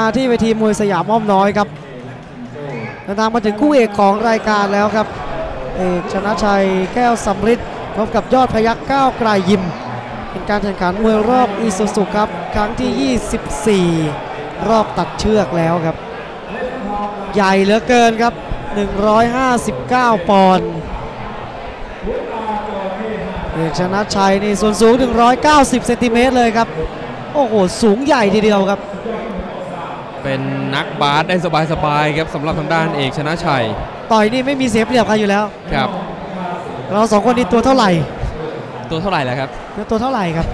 มาที่เวทีมวยสยามอ้อมน้อยครับเดินทางมาถึงคู่เอกของรายการแล้วครับเอกชนะชัยแก้วสำริดพบกับยอดพยักก้าวไกลยิม เป็นการแข่งขันมวยรอบอีซูซุครับ ครั้งที่ 24 รอบตัดเชือกแล้วครับ ใหญ่เหลือเกินครับ 159 ปอนด์เอกชนะชัยนี่ส่วนสูง 190 เซนติเมตรเลยครับ โอ้โห สูงใหญ่ทีเดียวครับ เป็นนักบาสได้สบายๆครับสำหรับทางด้านเอกชนะชัย ต่อยนี่ไม่มีเสียเปรียบใครอยู่แล้วครับ เราสองคนนี่ตัวเท่าไหร่ ตัวเท่าไหร่แล้วครับตัวเท่าไหร่ครับ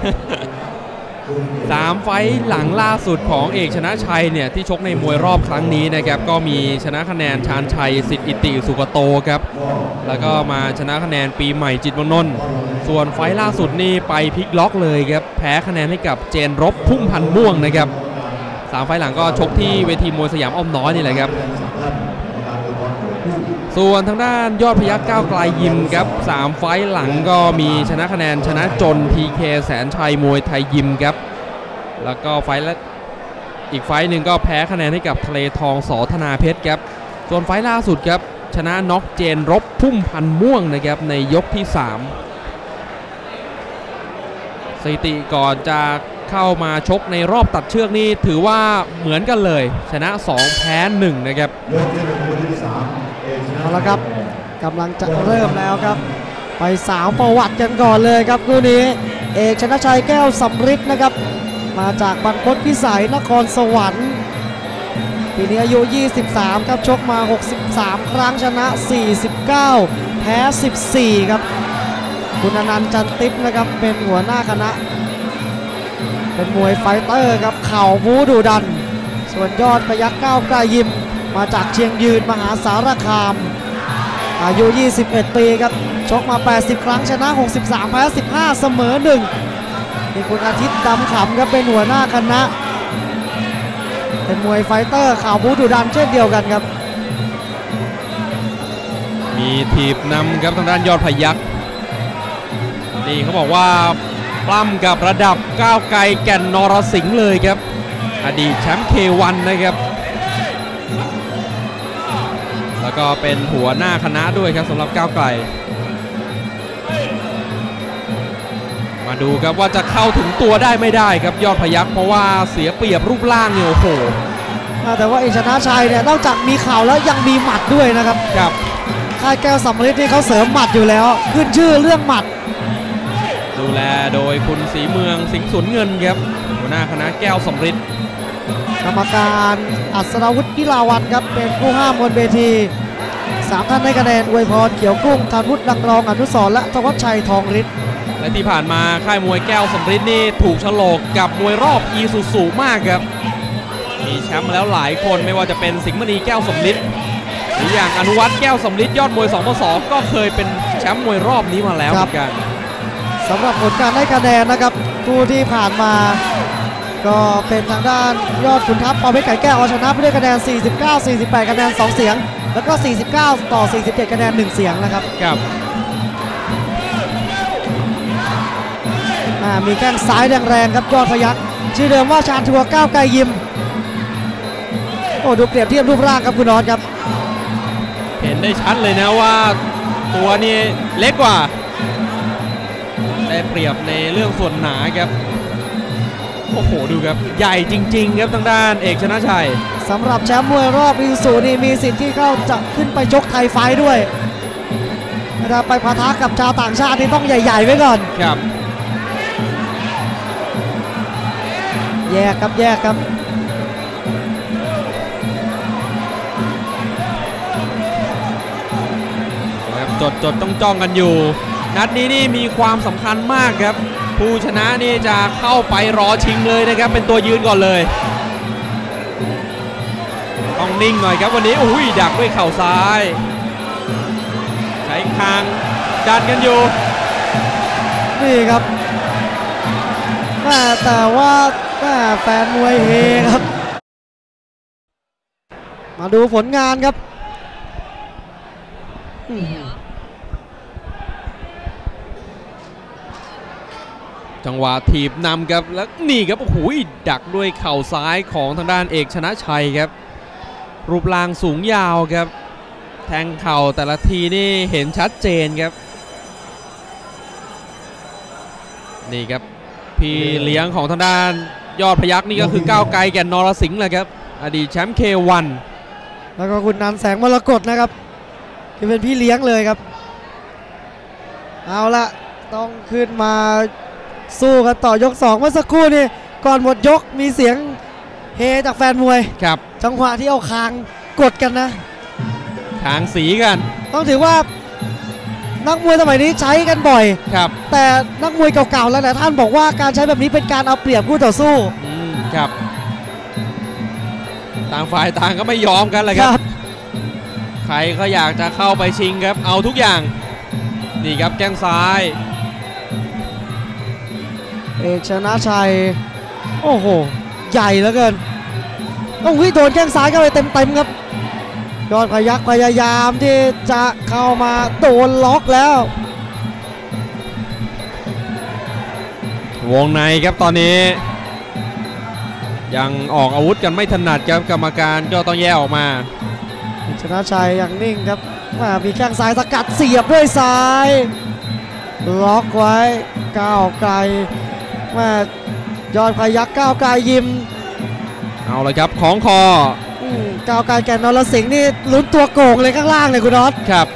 สามไฟต์หลังล่าสุดของเอกชนะชัยเนี่ยที่ชกในมวยรอบครั้งนี้นะครับก็มีชนะคะแนนชานชัยสิทธิอิติสุกโตครับแล้วก็มาชนะคะแนนปีใหม่จิตรเมองนนท์ส่วนไฟต์ล่าสุดนี่ไปพลิกล็อกเลยครับแพ้คะแนนให้กับเจนรบพุ่มพันธ์ม่วงนะครับ สามไฟต์หลังก็ชกที่เวทีมวยสยามอ้อมน้อยนี่แหละครับ ส่วนทางด้านยอดพยักก้าวไกลยิมครับสามไฟต์หลังก็มีชนะคะแนนชนะจน TK แสนชัยมวยไทยยิมครับ แล้วก็ไฟต์ละอีกไฟต์หนึ่งก็แพ้คะแนนให้กับทะเลทองสอธนาเพชรครับ ส่วนไฟต์ล่าสุดครับ ชนะน็อกเจนรบพุ่มพันม่วงนะครับในยกที่ 3 สถิติก่อนจะ เข้ามาชกในรอบตัดเชือกนี่ถือว่าเหมือนกันเลย ชนะ 2 แพ้ 1 นะครับเอาละครับกำลังจะเริ่มแล้วครับ ไปสาวประวัติกันก่อนเลยครับคู่นี้ เอกชนะชัยแก้วสำริดนะครับ มาจากบรรพตพิสัยนครสวรรค์ปีนี้อายุ 23 ครับชกมา 63 ครั้งชนะ 49 แพ้ 14 ครับ คุณอนันต์จันติปนะครับเป็นหัวหน้าคณะ เป็นมวยไฟเตอร์ครับเข่าบูดุดัน ส่วนยอดพยักก้าวกลยิม มาจากเชียงยืนมหาสารคาม อายุ 21 ปีครับ ชกมา 80 ครั้งชนะ 63 แพ้ 15 เสมอ1นี่คุณอาทิตย์ดำขำครับเป็นหัวหน้าคณะ เป็นมวยไฟเตอร์ข่าวบูดุดันเช่นเดียวกันครับ มีทีบนำครับทางด้านยอดพยักนี่เขาบอกว่า ปล้ำกับระดับก้าวไกลแก่นนรสิงห์เลยครับ อดีตแชมป์เควันนะครับ แล้วก็เป็นหัวหน้าคณะด้วยครับสำหรับก้าวไกล มาดูครับว่าจะเข้าถึงตัวได้ไม่ได้ครับยอดพยักเพราะว่าเสียเปรียบรูปร่างเนี่ยโอ้โหอ่าแต่ว่าเอกชนะชัยเนี่ยนอกจากมีเข่าแล้วยังมีหมัดด้วยนะครับครับค่ายแก้วสำริดนี่เขาเสริมหมัดอยู่แล้ว ขึ้นชื่อเรื่องหมัด ดูแลโดยคุณสีเมืองสิงห์สุนเงินครับหัวหน้าคณะแก้วสมฤทธิ์กรรมการอัศรวุฒิพิลาวันครับเป็นผู้ห้ามบนเวทีสามท่านให้คะแนนอวยพรเขียวกุ้งธานวุฒิดังรองอนุสรณ์และธวัชชัยทองฤทธิ์และที่ผ่านมาค่ายมวยแก้วสมฤทธิ์นี่ถูกโฉลกกับมวยรอบอีซูซูมากครับ มีแชมป์มาแล้วหลายคนไม่ว่าจะเป็นสิงห์มณีแก้วสมฤทธิ์หรืออย่างอนุวัฒน์แก้วสมฤทธิ์ยอดมวย2ป2ก็เคยเป็นแชมป์มวยรอบนี้มาแล้วเหมือนกัน สำหรับผลการให้คะแนนนะครับคู่ที่ผ่านมา ก็เป็นทางด้านยอดขุนทัพปอเพชรไก่แก้วเอาชนะไปด้วยคะแนน 49 48 คะแนน 2 เสียง แล้วก็ 49 ต่อ 47 คะแนน 1 เสียงนะครับครับอ่ามีแข้งซ้ายแรงๆครับยอดพยักชื่อเดิมว่าชาญทัวร์ก้าวไกลยิมโอ้ดูเปรียบเทียบรูปร่างครับคุณนอตครับ เห็นได้ชัดเลยนะว่า ตัวนี้เล็กกว่า ได้เปรียบในเรื่องส่วนหนาครับ โอ้โหดูครับ ใหญ่จริง ๆ ครับทางด้านเอกชนะชัยสำหรับแชมป์มวยรอบอีซูนี่มีสิทธิ์ที่เข้าจะขึ้นไปชกไทยไฟท์ด้วยถ้าไปพะทะกับชาวต่างชาตินี่ต้องใหญ่ ๆ ไว้ก่อนครับแยกครับแยกครับครับจดจดต้องจ้องกันอยู่ นัดนี้นี่มีความสำคัญมากครับ ผู้ชนะนี่จะเข้าไปรอชิงเลยนะครับ เป็นตัวยืนก่อนเลยต้องนิ่งหน่อยครับวันนี้อุ้ยดักด้วยเข่าซ้าย ใช้คางดันกันอยู่ นี่ครับแม่แต่ว่าแม่แฟนมวยเฮครับ มาดูผลงานครับอื้อหือ จังหวะถีบนำครับแล้วนี่ครับโอ้โหดักด้วยเข่าซ้ายของทางด้านเอกชนะชัยครับ รูปร่างสูงยาวครับ แทงเข่าแต่ละทีนี่เห็นชัดเจนครับ นี่ครับพี่เลี้ยงของทางด้านยอดพยักนี่ก็คือก้าวไกลแก่นนรสิงห์แหละครับ อดีตแชมป์เควันแล้วก็คุณนันแสงมรกตนะครับที่เป็นพี่เลี้ยงเลยครับ เอาละต้องขึ้นมา สู้กันต่อยก2เมื่อสักครู่นี่ก่อนหมดยกมีเสียงเฮจากแฟนมวยครับจังหวะที่เอาคางกดกันนะทางสีกัน ต้องถือว่านักมวยสมัยนี้ใช้กันบ่อยครับ แต่นักมวยเก่าๆแล้วหลายท่านบอกว่าการใช้แบบนี้เป็นการเอาเปรียบคู่ต่อสู้อืมครับ ต่างฝ่ายต่างก็ไม่ยอมกันเลยครับ ใครก็อยากจะเข้าไปชิงครับ เอาทุกอย่าง นี่ครับแก้งซ้าย เอกชนะชัย โอ้โห ใหญ่เหลือเกินต้องวิ่งโดนแข้งซ้ายเข้าไปเต็มๆครับ ยอดพยักพยายามที่จะเข้ามาโดนล็อกแล้ว วงในครับตอนนี้ ยังออกอาวุธกันไม่ถนัดครับกรรมการก็ต้องแยกออกมาเอกชนะชัยอย่างนิ่งครับมามีแข้งซ้ายสกัดเสียบด้วยซ้าย ล็อกไว้ก้าวไกล มายอดพยักก้าวไกลยิม เอาเลยครับของคออืมก้าวไกลแกนนรสิงห์นี่ลุ้นตัวโก่งเลยข้างล่างเลยคุณน็อตครับ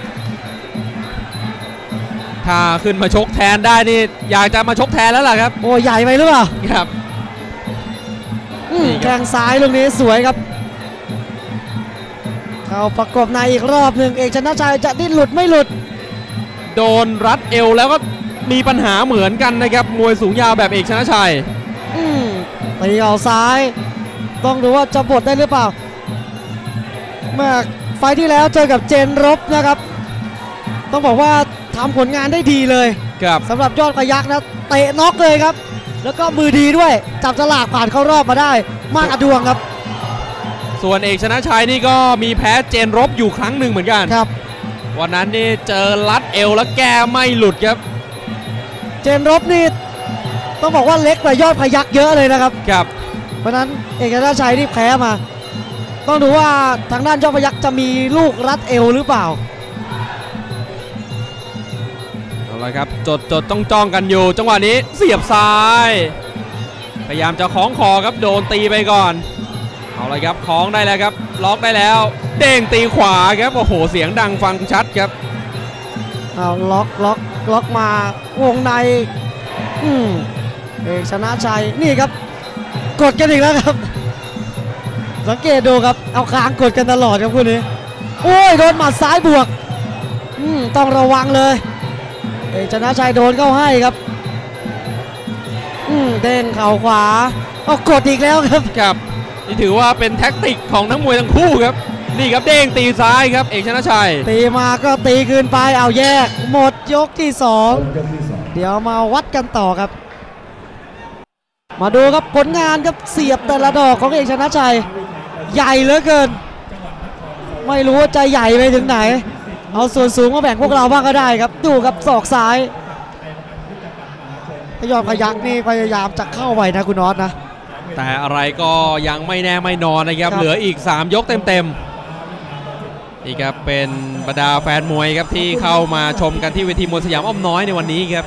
ถ้าขึ้นมาชกแทนได้นี่อยากจะมาชกแทนแล้วล่ะครับ โอ้ใหญ่ไปหรือเปล่าครับอืมนี่ครับแข้งซ้ายลูกนี้สวยครับเข้าประกบในอีกรอบหนึ่งเอกชนะชัยจะดิ้นหลุดไม่หลุด โดนรัดเอวแล้วก็ มีปัญหาเหมือนกันนะครับมวยสูงยาวแบบเอกชนะชัยอืมตีเข่าซ้าย ต้องดูว่าจะบดได้หรือเปล่า เมื่อไฟล์ที่แล้วเจอกับเจนรบนะครับ ต้องบอกว่าทำผลงานได้ดีเลยครับสำหรับยอดพยักนะเตะน็อกเลยครับ แล้วก็มือดีด้วย จับฉลากผ่านเข้ารอบมาได้ มากอดวงครับ ส่วนเอกชนะชัยนี่ก็มีแพ้เจนรบอยู่ครั้งหนึ่งเหมือนกันครับ วันนั้นนี่เจอรัดเอวแล้วแกไม่หลุดครับ เจนรบนี่ต้องบอกว่าเล็กกว่ายอดพยักเยอะเลยนะครับ ครับ เพราะฉะนั้นเอกราชชัยนี่แพ้มา ต้องดูว่าทางด้านยอดพยักจะมีลูกรัดเอวหรือเปล่าเอาละครับจดจดต้องจ้องกันอยู่ จังหวะนี้เสียบซ้าย พยายามจะคล้องคอครับโดนตีไปก่อนเอาละครับคล้องได้แล้วครับ ล็อกได้แล้ว เด้งตีขวาครับโอ้โหเสียงดังฟังชัดครับเอาล็อกล็อก ล็อกมาวงในอืมเอกชนะชัยนี่ครับ กดกันอีกแล้วครับ สังเกตดูครับเอาค้างกดกันตลอดครับคู่นี้ โอ้ยโดนหมัดซ้ายบวกอืมต้องระวังเลย เอกชนะชัยโดนเข้าให้ครับอืมเด้งเข่าขวาเอากดอีกแล้วครับครับนี่ถือว่าเป็นแท็กติกของนักมวยทั้งคู่ครับ นี่ครับเด้งตีซ้ายครับเอกชนะชัย ตีมาก็ตีคืนไปเอาแยก หมดยกที่สองเดี๋ยวมาวัดกันต่อครับ มาดูครับผลงานครับเสียบแต่ละดอกของเอกชนะชัย ใหญ่เหลือเกิน ไม่รู้ว่าจะใหญ่ไปถึงไหน เอาส่วนสูงมาแบ่งพวกเราบ้างก็ได้ครับดูครับศอกซ้ายพยอมพยักนี่พยายามจะเข้าไปนะคุณนอตนะแต่อะไรก็ยังไม่แน่ไม่นอนนะครับครับเหลืออีก 3 ยกเต็มๆ นี่ครับเป็นบรรดาแฟนมวยครับที่เข้ามาชมกันที่เวทีมวยสยามอ้อมน้อยในวันนี้ครับ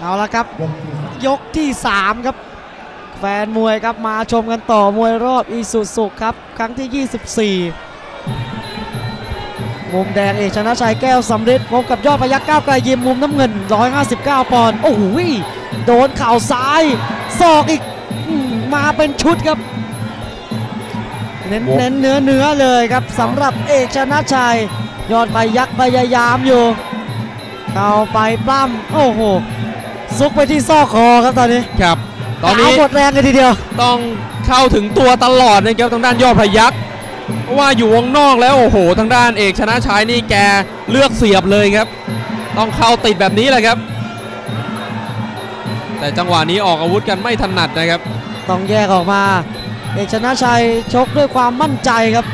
เอาละครับ ยกที่ 3 ครับ แฟนมวยครับมาชมกันต่อมวยรอบอีสุสุครับ ครั้งที่ 24 มุมแดงเอกชนะชัยแก้วสำริดพบกับยอดพยักก้าวไกลยิมมุมน้ำเงิน 159 ปอนด์โอ้โหโดนเข่าซ้ายศอกอีกมาเป็นชุดครับ เน้นโอ้เน้นเนื้อเนื้อเลยครับสำหรับเอกชนะชัย ยอดพยักพยายามอยู่เข้าไปปล้ำโอ้โหซุกไปที่ซอกคอครับตอนนี้ครับ ตอนนี้เาหมดแรงเลยทีเดียว ต้องเข้าถึงตัวตลอดนะครับทางด้านยอดพยักเพราะว่าอยู่วงนอกแล้วโอ้โห ทางด้านเอกชนะชัยนี่แกเลือกเสียบเลยครับ ต้องเข้าติดแบบนี้แหละครับ แต่จังหวะนี้ออกอาวุธกันไม่ถนัดนะครับ ต้องแยกออกมา เอกชนะชัยชกด้วยความมั่นใจครับ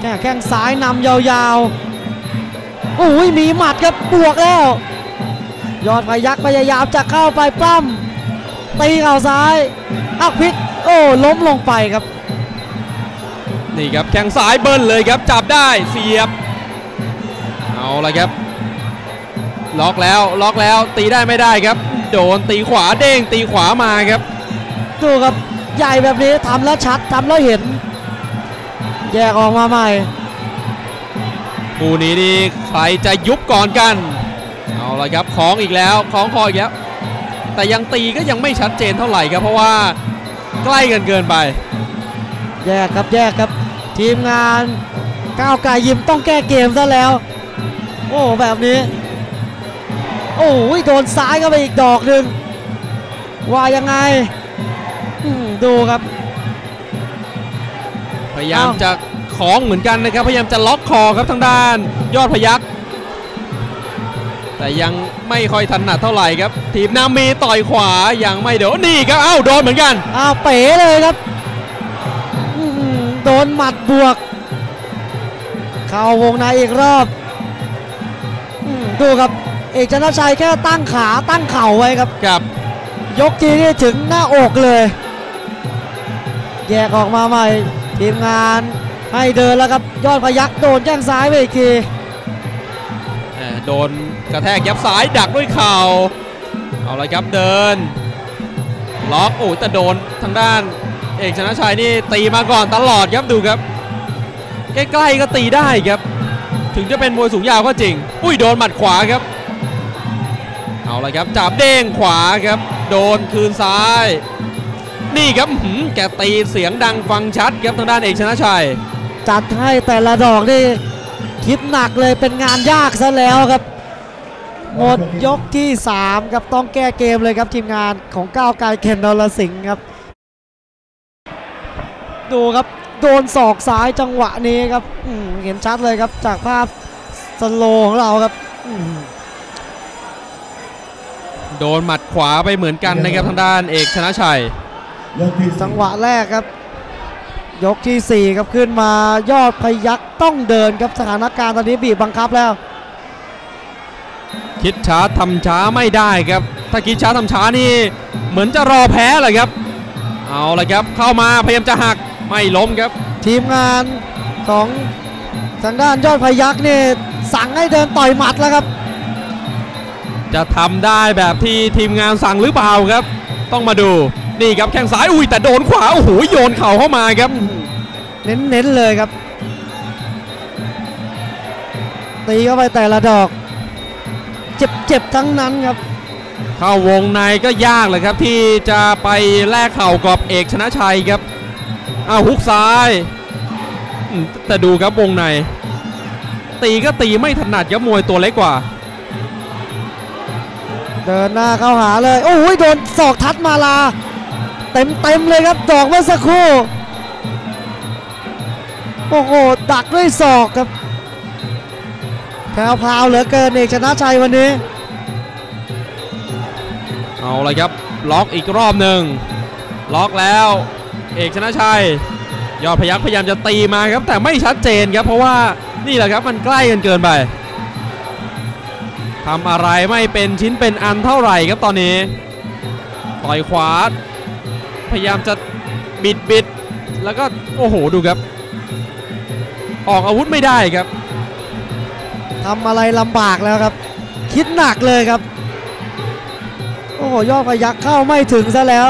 แค่แข้งซ้ายนำยาวโอ้ยมีหมัดครับบวกแล้ว ยอดพยักพยายามจะเข้าไปปล้ำตีเข่าซ้ายอักพิษโอ้ล้มลงไปครับ นี่ครับแข้งซ้ายเบิ้ลเลยครับจับได้เสียบ เอาละครับ ล็อกแล้วล็อกแล้วตีได้ไม่ได้ครับ โดนตีขวาเด้งตีขวามาครับ ดูครับใหญ่แบบนี้ทำแล้วชัดทำแล้วเห็น แยกออกมาใหม่คู่นี้นี่ใครจะยุบก่อนกัน เอาละครับคล้องอีกแล้วคล้องคออีกแล้ว แต่ยังตีก็ยังไม่ชัดเจนเท่าไหร่ครับ เพราะว่าใกล้กันเกินไป แยกครับแยกครับ ทีมงานก้าวไก่ยิมต้องแก้เกมซะแล้ว โอ้แบบนี้ โอ้ยโดนซ้ายเข้าไปอีกดอกหนึ่งว่ายังไงอืม ดูครับ พยายามเอ้าจะคล้องเหมือนกันนะครับ พยายามจะล็อกคอครับทางด้าน ยอดพยักแต่ยังไม่ค่อยถนัดเท่าไหร่ครับ ทีมนามีต่อยขวายังไม่โดนนี่ครับเอ้าโดนเหมือนกันอ้าวเป๋เลยครับอื้อหือโดนหมัดบวก เข้าวงในอีกรอบอืมดูครับ เอกชนะชัยแค่ตั้งขาตั้งเข่าไว้ครับกับ ยกทีนี่ถึงหน้าอกเลย แยกออกมาใหม่ทีมงานให้เดินแล้วครับยอดพยักโดนแข้งซ้ายไปอีกทีโดนกระแทกยับซ้ายดักด้วยเข่าเอาละครับเดินล็อกโอ้แต่โดนทางด้าน เอกชนะชัยนี่ตีมาก่อนตลอดครับดูครับ ใกล้ๆก็ตีได้ครับ ถึงจะเป็นมวยสูงยาวก็จริง อุ้ยโดนหมัดขวาครับ เอาละครับจับเด้งขวาครับ โดนคืนซ้าย นี่ครับอื้อหือแกตีเสียงดังฟังชัดครับทางด้านเอกชนะชัย จัดให้แต่ละดอกนี่คิดหนักเลยเป็นงานยากซะแล้วครับ หมดยกที่ 3 ครับต้องแก้เกมเลยครับทีมงานของก้าวไกลเคนนรสิงห์ครับ ดูครับโดนศอกซ้ายจังหวะนี้ครับอืมเห็นชัดเลยครับจากภาพสโลว์ของเราครับอืมโดนหมัดขวาไปเหมือนกันนะครับทางด้านเอกชนะชัย จังหวะแรกครับ ยกทีสี่ 4 ครับขึ้นมายอดพยักต้องเดินครับสถานการณ์ตอนนี้บีบบังคับแล้ว คิดช้าทำช้าไม่ได้ครับ ถ้าคิดช้าทำช้านี่เหมือนจะรอแพ้เลยครับ เอาละครับเข้ามาพยายามจะหักไม่ล้มครับ ทีมงานของทางด้านยอดพยักเนี่ยสั่งให้เดินต่อยหมัดแล้วครับ จะทำได้แบบที่ทีมงานสั่งหรือเปล่าครับ ต้องมาดู นี่ครับแข้งซ้ายอุ้ยแต่โดนขวาโอ้โหโยนเข่าเข้ามาครับ เน้นๆเลยครับ ตีเข้าไปแต่ละดอก เจ็บๆทั้งนั้นครับเข้าวงในก็ยากเลยครับที่จะไปแลกเข่ากับเอกชนะชัยครับอ้าวฮุกซ้ายอืมแต่ดูครับวงใน ตีก็ตีไม่ถนัดครับมวยตัวเล็กกว่า เดินหน้าเข้าหาเลย โอ้ยโดนศอกทัดมาลา เต็มเต็มๆเลยครับดอกเมื่อสักครู่โอ้โหดักด้วยศอกครับแพรวๆเหลือเกินเอกชนะชัยวันนี้ เอาละครับล็อกอีกรอบหนึ่งล็อกแล้ว เอกชนะชัยยอดพยักพยายามจะตีมาครับแต่ไม่ชัดเจนครับเพราะว่านี่แหละครับมันใกล้กันเกินไปทำอะไรไม่เป็นชิ้นเป็นอันเท่าไหร่ครับตอนนี้ต่อยขวา พยายามจะบิดบิดแล้วก็โอ้โหดูครับ ออกอาวุธไม่ได้ครับทำอะไรลำบากแล้วครับ คิดหนักเลยครับ โอ้โหยอดพยักเข้าไม่ถึงซะแล้ว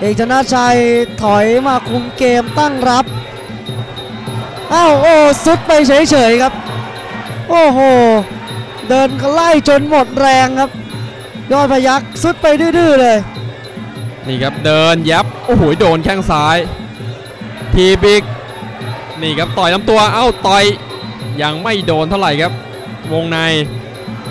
เอกชนะชัยถอยมาคุมเกมตั้งรับอ้าวโอ้สุดไปเฉยๆครับ โอ้โห เดินไล่จนหมดแรงครับ ยอดพยักสุดไปดื้อๆเลย นี่ครับเดินยับโอ้โหโดนแข้งซ้ายทีบิ๊กนี่ครับต่อยลำตัวเอ้าต่อยยังไม่โดนเท่าไหร่ครับ วงใน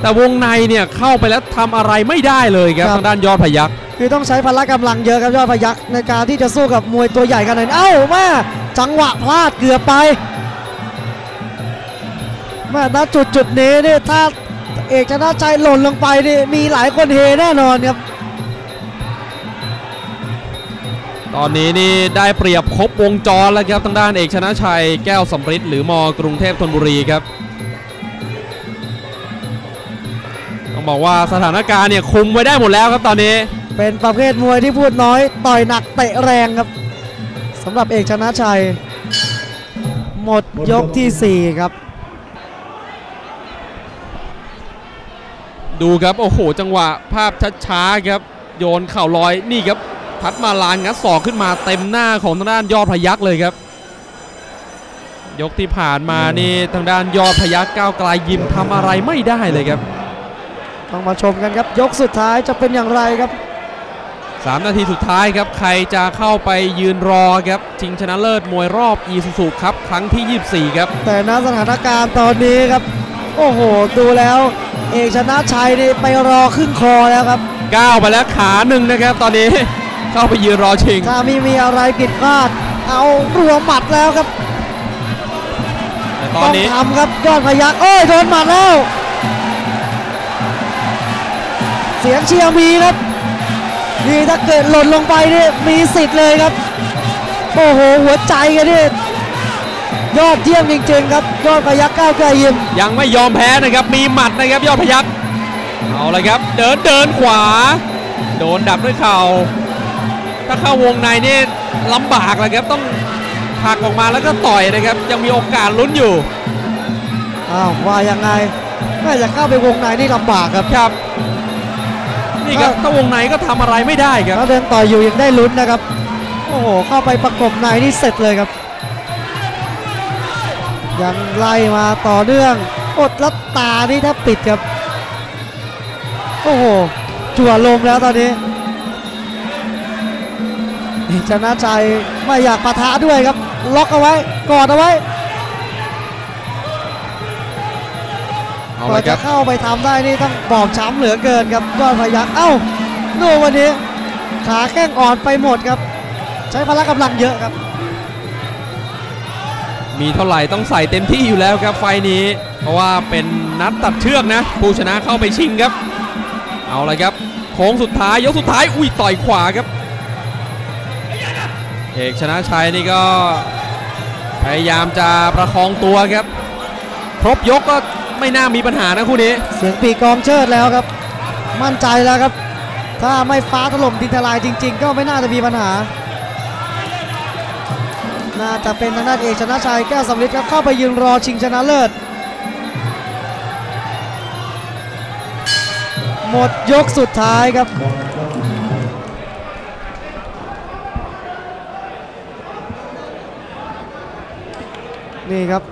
แต่วงในเนี่ยเข้าไปแล้วทำอะไรไม่ได้เลยครับครับทางด้านยอดพยักคือต้องใช้พละกำลังเยอะครับยอดพยักในการที่จะสู้กับมวยตัวใหญ่ขนาดนี้เอ้าแม่จังหวะพลาดเกือบไปแม่ณจุดจุดๆนี้นี่ถ้าเอกชนะชัยหล่นลงไปนี่มีหลายคนเฮแน่นอนครับ ตอนนี้นี่ได้เปรียบครบวงจรแล้วครับทางด้านเอกชนะชัยแก้วสำริดหรือมกรุงเทพธนบุรีครับบอกว่าสถานการณ์เนี่ยคุมไว้ได้หมดแล้วครับตอนนี้ เป็นประเภทมวยที่พูดน้อยต่อยหนักเตะแรงครับสำหรับเอกชนะชัย หมดยกทีสี่4 ครับ ดูครับโอ้โหจังหวะภาพช้าๆครับ โยนเข่าลอยนี่ครับ พัดมาลานงัดศอกขึ้นมาเต็มหน้าของทางด้านยอดพยักเลยครับ ยกที่ผ่านมานี่ทางด้านยอดพยักก้าวไกลยิมทำอะไรไม่ได้เลยครับ ต้องมาชมกันครับยกสุดท้ายจะเป็นอย่างไรครับ3 นาทีสุดท้ายครับ ใครจะเข้าไปยืนรอครับชิงชนะเลิศมวยรอบอีซูซูครับ ครั้งที่ 24 ครับ แต่ณสถานการณ์ตอนนี้ครับ โอ้โห ดูแล้ว เอกชนะชัยนี่ไปรอขึ้นคอแล้วครับก้าวไปแล้วขาหนึ่งนะครับตอนนี้ เข้าไปยืนรอชิงถ้าไม่มีอะไรผิดพลาด เอารวมหมัดแล้วครับแต่ตต้ออนงนี้ทำครับยอดพยักโอ้ยโดนหมัดแล้ว เสียงเชียร์มีครับนี่ถ้าเกิดหล่นลงไปนี่มีสิทธิ์เลยครับ โอ้โหหัวใจกันนี่ยอดเยี่ยมจริงๆครับยอดพยักก้าวไกลยิมยังไม่ยอมแพ้นะครับมีหมัดนะครับยอดพยักเอาเลยครับ เดินเดินขวา โดนดับด้วยเข่า ถ้าเข้าวงในนี่ลำบากเลยครับต้องผลักออกมาแล้วก็ต่อยนะครับ ยังมีโอกาสลุ้นอยู่อ้าวว่ายังไงน่าจะเข้าไปวงในนี่ลำบากครับครับนี่ครับถ้าวงในก็ทำอะไรไม่ได้ครับถ้าเดินต่ออยู่ยังได้ลุ้นนะครับ โอ้โหเข้าไปประกบในนี่เสร็จเลยครับ ยังไล่มาต่อเนื่องอดลับตานี่แทบปิดครับ โอ้โหจั่วลมแล้วตอนนี้ ชนะใจไม่อยากปะทะด้วยครับ ล็อกเอาไว้กอดเอาไว้เอาก่เลอนยคจะรับเข้าไปทำได้นี่ต้องบอบช้ำเหลือเกินครับยอดพยักเอ้าดูวันนี้ ขาแข้งอ่อนไปหมดครับ ใช้พละกำลังเยอะครับ มีเท่าไหร่ต้องใส่เต็มที่อยู่แล้วครับไฟล์นี้ เพราะว่าเป็นนัดตัดเชือกนะ ผู้ชนะเข้าไปชิงครับ เอาเลยครับ โค้งสุดท้ายยกสุดท้ายอุ้ยต่อยขวาครับเอกชนะชัยนี่ก็พยายามจะประคองตัวครับ ครบยกก็ไม่น่ามีปัญหานะคู่นี้ เสียงปีกกองเชิดแล้วครับ มั่นใจแล้วครับ ถ้าไม่ฟ้าถล่มดินทลายจริง ๆ ก็ไม่น่าจะมีปัญหา น่าจะเป็นทางด้านเอกชนะชัยแก้วสำลิดครับเข้าไปยืนรอชิงชนะเลิศ หมดยกสุดท้ายครับ นี่ครับ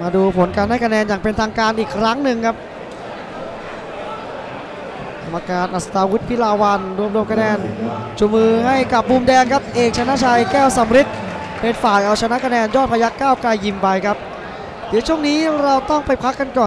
มาดูผลการให้คะแนนอย่างเป็นทางการอีกครั้งหนึ่งครับกรรมการอัสตาวุฒิพิลาวันรวมรวมคะแนนชูมือให้กับบูมแดงครับ เอกชนะชัยแก้วสำริดเป็นฝ่ายเอาชนะคะแนนยอดพยักก้าวไกลยิมไปครับ เดี๋ยวช่วงนี้เราต้องไปพักกันก่อน